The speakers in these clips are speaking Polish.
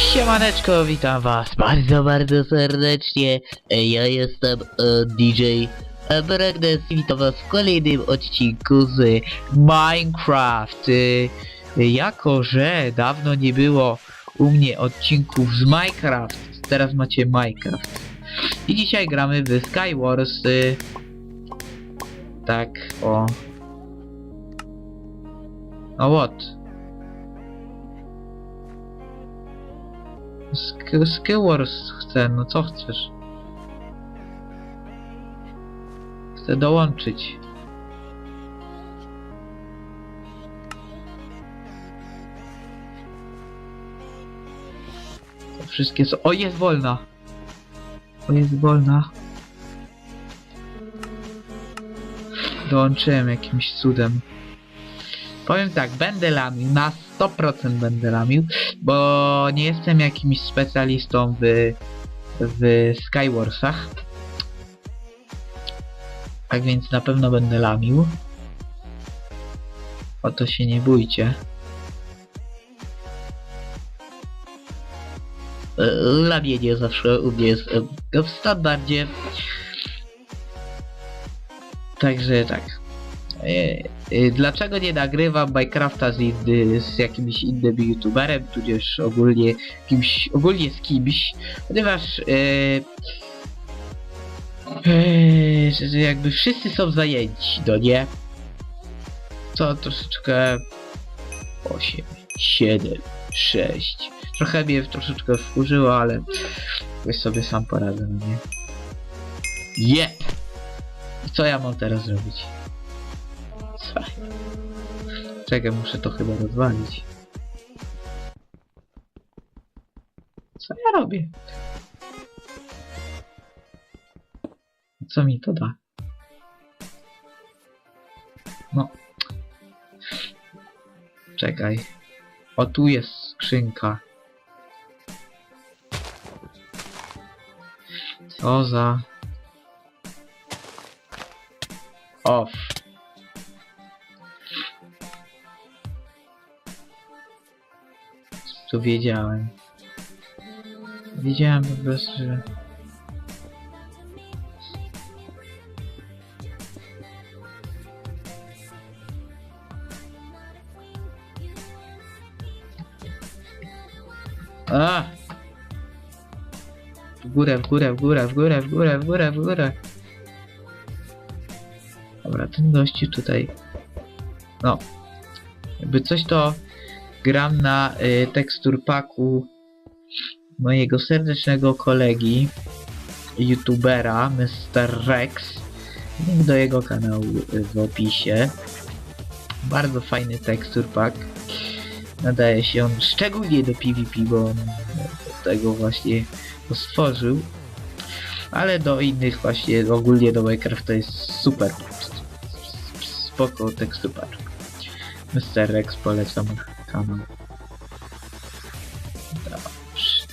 Siemaneczko, witam was bardzo, bardzo serdecznie. Ja jestem e, DJ Bragnes i witam was w kolejnym odcinku z Minecraft. E, Jako, że dawno nie było u mnie odcinków z Minecraft, teraz macie Minecraft. I dzisiaj gramy w Skywars. e, Tak, o. No what? Sk Skywars chcę, no co chcesz? Chcę dołączyć. To wszystkie są... O, jest wolna! O, jest wolna. Dołączyłem jakimś cudem. Powiem tak, będę lamił, na 100% będę lamił, bo nie jestem jakimś specjalistą w, w Skywarsach. Tak więc na pewno będę lamił. O to się nie bójcie. Lamienie zawsze u mnie jest w standardzie. Także tak. E, e, Dlaczego nie nagrywam Minecrafta z, inny, z jakimś innym youtuberem, tudzież ogólnie kimś, ogólnie z kimś, ponieważ e, że- jakby wszyscy są zajęci, no nie? To troszeczkę 8, 7, 6. Trochę mnie troszeczkę wkurzyło, ale weź sobie sam poradzę, no nie? Jep! Co ja mam teraz zrobić? Czekaj, muszę to chyba rozwalić. Co ja robię? Co mi to da? No. Czekaj. O, tu jest skrzynka. Co za... Off. To wiedziałem. Wiedziałem po prostu, że... A! W górę, w górę, w górę, w górę, w górę, w górę, w górę. Dobra, ten gościu tutaj... No. Jakby coś to gram na y, tekstur paku mojego serdecznego kolegi, youtubera, Mr. Rex. Link do jego kanału w opisie. Bardzo fajny tekstur pack. Nadaje się on szczególnie do PvP, bo on tego właśnie stworzył. Ale do innych właśnie, ogólnie do Minecraft to jest super. Spoko tekstur pack. Mr. Rex polecam kanał. Dobrze.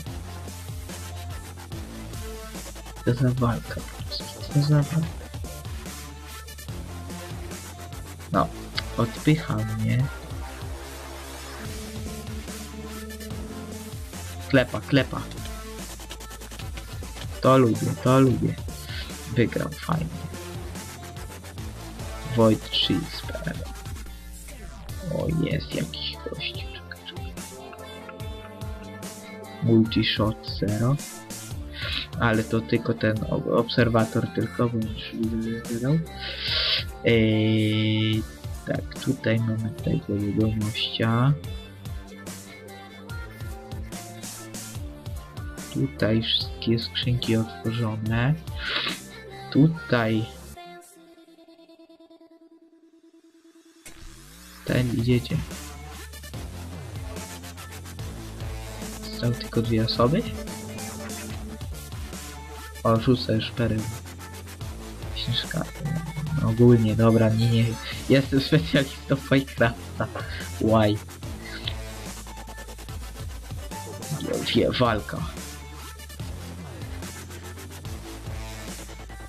Co za walka po prostu. Co za walka. No, odpycha mnie. Klepa, klepa. To lubię, to lubię. Wygrał fajnie. Void Cheese O, jest jakiś gość. Multishot 0. Ale to tylko ten ob- obserwator tylko, bo już tak, tutaj mamy tego jegomościa. Tutaj wszystkie skrzynki otworzone. Tutaj ten idziecie. Zostały tylko dwie osoby? O, rzucę szperę. Śnieżka. No, ogólnie, dobra, nie, nie. Jestem specjalistą Minecrafta. Why? Wie, walka.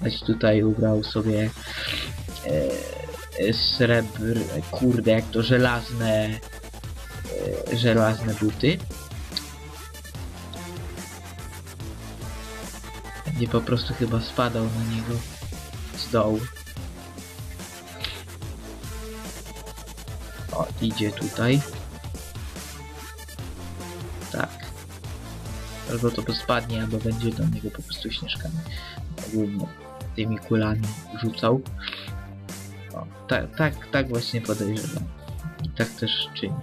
Weź tutaj ubrał sobie e, E, srebr... E, kurde, jak to, żelazne... E, żelazne buty. Będzie po prostu chyba spadał na niego z dołu. O, idzie tutaj. Tak. Albo to spadnie, albo będzie do niego po prostu śnieżkami. Ogólnie tymi kulami rzucał tak, tak, tak właśnie podejrzewam. I tak też czyni.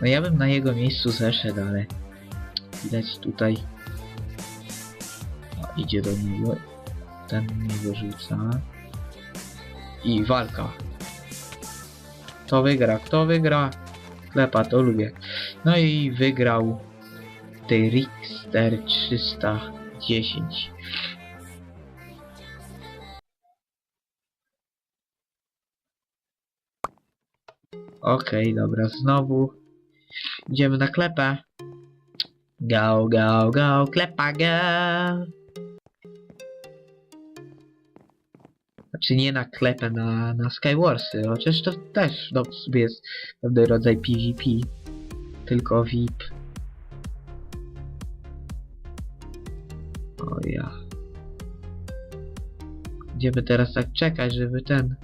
No ja bym na jego miejscu zeszedł, ale widać tutaj idzie do niego, ten niego rzuca i walka. Kto wygra? Kto wygra? Klepa, to lubię. No i wygrał Tyrixter 300 dziesięć Okej, okay, dobra, znowu idziemy na klepę. Go, go, go, klepa, go! Znaczy nie na klepę, na, na Skywarsy, chociaż to też no, jest pewien rodzaj PvP, tylko VIP. O ja. Będziemy teraz tak czekać, żeby ten...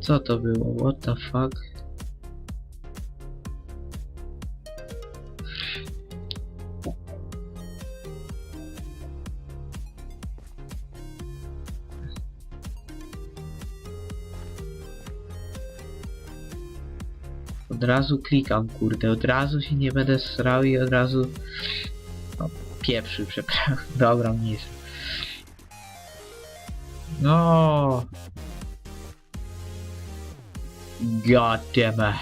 Co to było? What the fuck? Razu klikam, kurde, od razu się nie będę srał i od razu... No, pieprzy, przepraszam. Dobra, mniejsza. No. God damn it.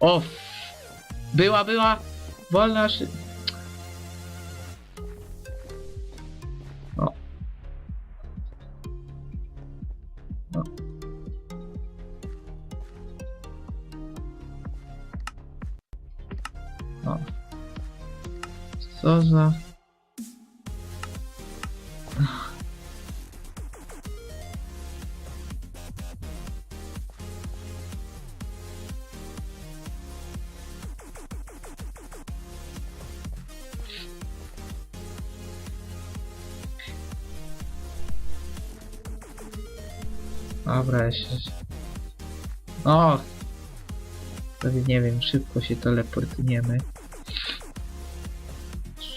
O! f- Była, była! Wolna szy... Co za... Dobra, jeszcze... O! Wtedy nie wiem, szybko się teleportujemy.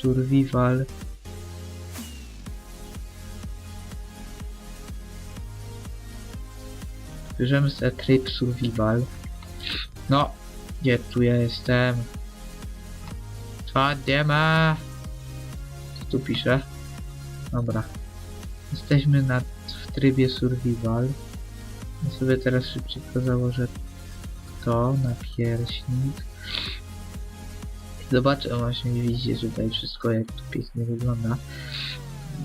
Survival. Bierzemy sobie tryb survival. No, gdzie tu ja jestem? Co ma? Co tu pisze? Dobra. Jesteśmy na, w trybie survival. Ja sobie teraz szybciutko założę to na pierśnik. Zobaczę właśnie widzicie tutaj wszystko jak to pięknie wygląda.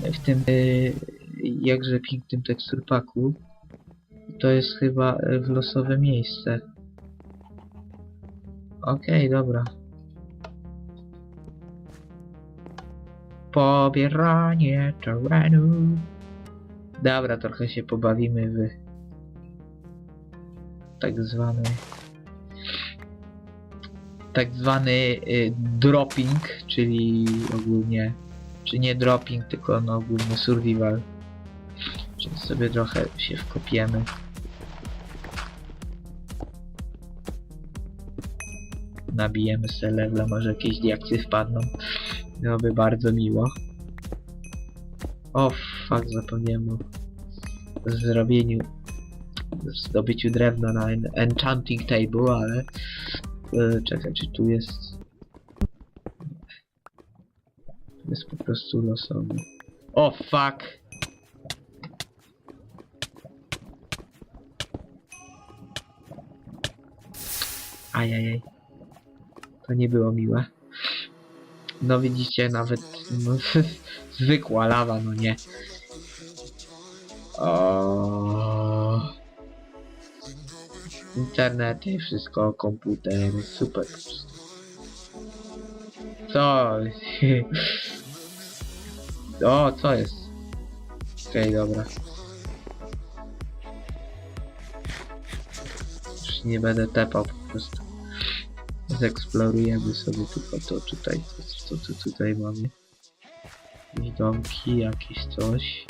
W tym y, jakże pięknym teksturpaku. To jest chyba y, w losowe miejsce. Okej, dobra. Pobieranie terenu. Dobra, trochę się pobawimy w tak zwany tak zwany y, dropping, czyli ogólnie czy nie dropping, tylko no ogólnie survival. Czyli sobie trochę się wkopiemy. Nabijemy sobie levela, może jakieś diakcje wpadną. Byłoby bardzo miło. O fuck, zapomniałem o zrobieniu zdobyciu drewna na en enchanting table, ale e, czekaj, czy tu jest tu jest po prostu losowy. O fuck! Ajajaj. To nie było miłe. No widzicie, nawet no, zwykła lawa, no nie. O. Internety, wszystko, komputer, super. Co? O, co jest? Okej, dobra. Już nie będę tepał po prostu. Zeksplorujemy sobie tylko to tutaj, co, co tutaj mamy. Jakieś domki, jakieś coś.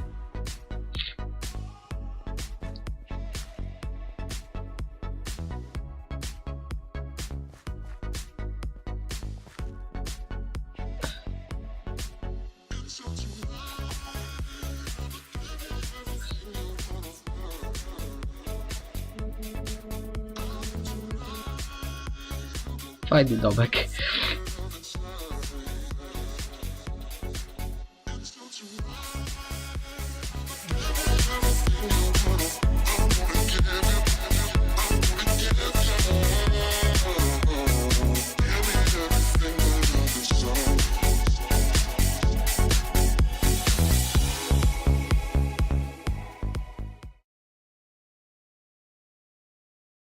Fajny domek.